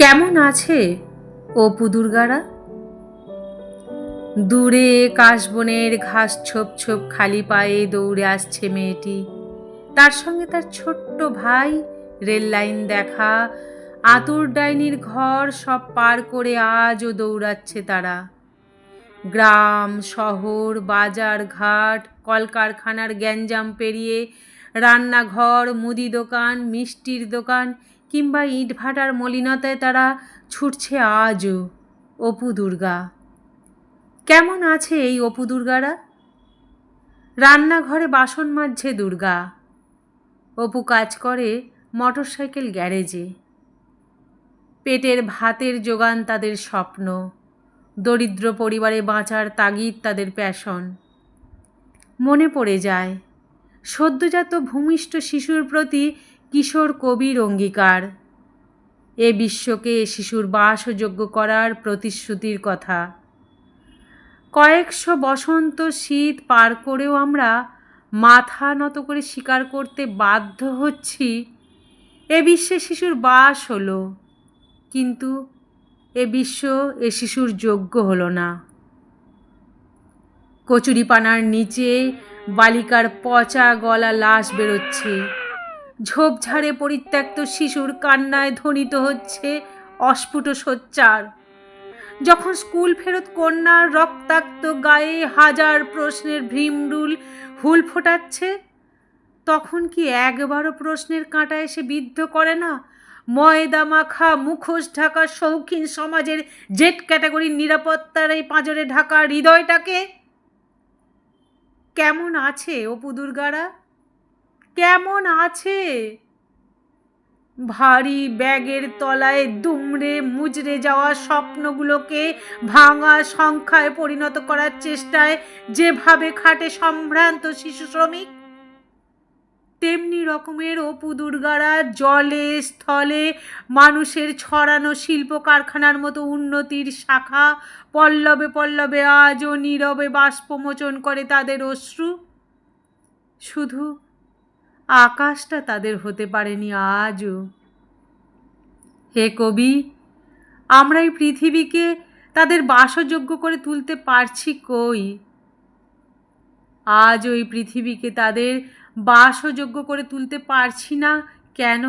কেমন আছে অপু দুর্গারা দূরে কাশবনের ঘাস ছোপ ছোপ খালি পায়ে দৌড়ে আসছে মেয়েটি। তার সঙ্গে তার ছোট্ট ভাই, রেল লাইন দেখা, আতুর ডাইনির ঘর সব পার করে আজও দৌড়াচ্ছে তারা। গ্রাম, শহর, বাজার ঘাট, কলকারখানার গ্যাঞ্জাম পেরিয়ে, রান্নাঘর, মুদি দোকান, মিষ্টির দোকান কিংবা ইটভাটার মলিনতায় তারা ছুটছে আজও অপু দুর্গা। কেমন আছে এই অপু দুর্গারা? রান্নাঘরে বাসন মাজছে দুর্গা। অপু কাজ করে মোটরসাইকেল গ্যারেজে। পেটের ভাতের যোগান তাদের স্বপ্ন। দরিদ্র পরিবারে বাঁচার তাগিদ তাদের প্যাশন। মনে পড়ে যায়, সদ্যজাত ভূমিষ্ঠ শিশুর প্রতি কিশোর কবির অঙ্গীকার। এ বিশ্বকে শিশুর বাসযোগ্য করার প্রতিশ্রুতির কথা। কয়েকশো বসন্ত শীত পার করেও আমরা মাথা নত করে স্বীকার করতে বাধ্য হচ্ছি। এ বিশ্বে শিশুর বাস হলো, কিন্তু এ বিশ্ব এ শিশুর যোগ্য হলো না। কচুরিপানার নিচে বালিকার পচা গলা লাশ বেরোচ্ছে। ঝোপঝাড়ে পরিত্যক্ত শিশুর কান্নায় ধ্বনিত হচ্ছে অস্ফুট সোচ্চার। যখন স্কুল ফেরত কন্যার রক্তাক্ত গায়ে হাজার প্রশ্নের ভীমরুল হুল ফোটাচ্ছে, তখন কি একবারও প্রশ্নের কাঁটা এসে বিদ্ধ করে না? ময়দা মাখা, মুখোশ ঢাকা, শৌখিন সমাজের জেট ক্যাটাগরির নিরাপত্তার এই পাঁজরে ঢাকা হৃদয়টাকে? কেমন আছে অপু দুর্গারা? কেমন আছে? ভারী ব্যাগের তলায় দুমড়ে মুজড়ে যাওয়া স্বপ্নগুলোকে ভাঙা সংখ্যায় পরিণত করার চেষ্টায় যেভাবে খাটে সম্ভ্রান্ত শিশু শ্রমিক, তেমনি রকমের অপু দুর্গারা জলে, স্থলে মানুষের ছড়ানো শিল্প কারখানার মতো উন্নতির শাখা পল্লবে পল্লবে আজও নীরবে বাষ্পমোচন করে তাদের অশ্রু। শুধু আকাশটা তাদের হতে পারেনি আজও। হে কবি, আমরা এই পৃথিবীকে তাদের বাসযোগ্য করে তুলতে পারছি কই? আজ ওই পৃথিবীকে তাদের বাসযোগ্য করে তুলতে পারছি না কেন?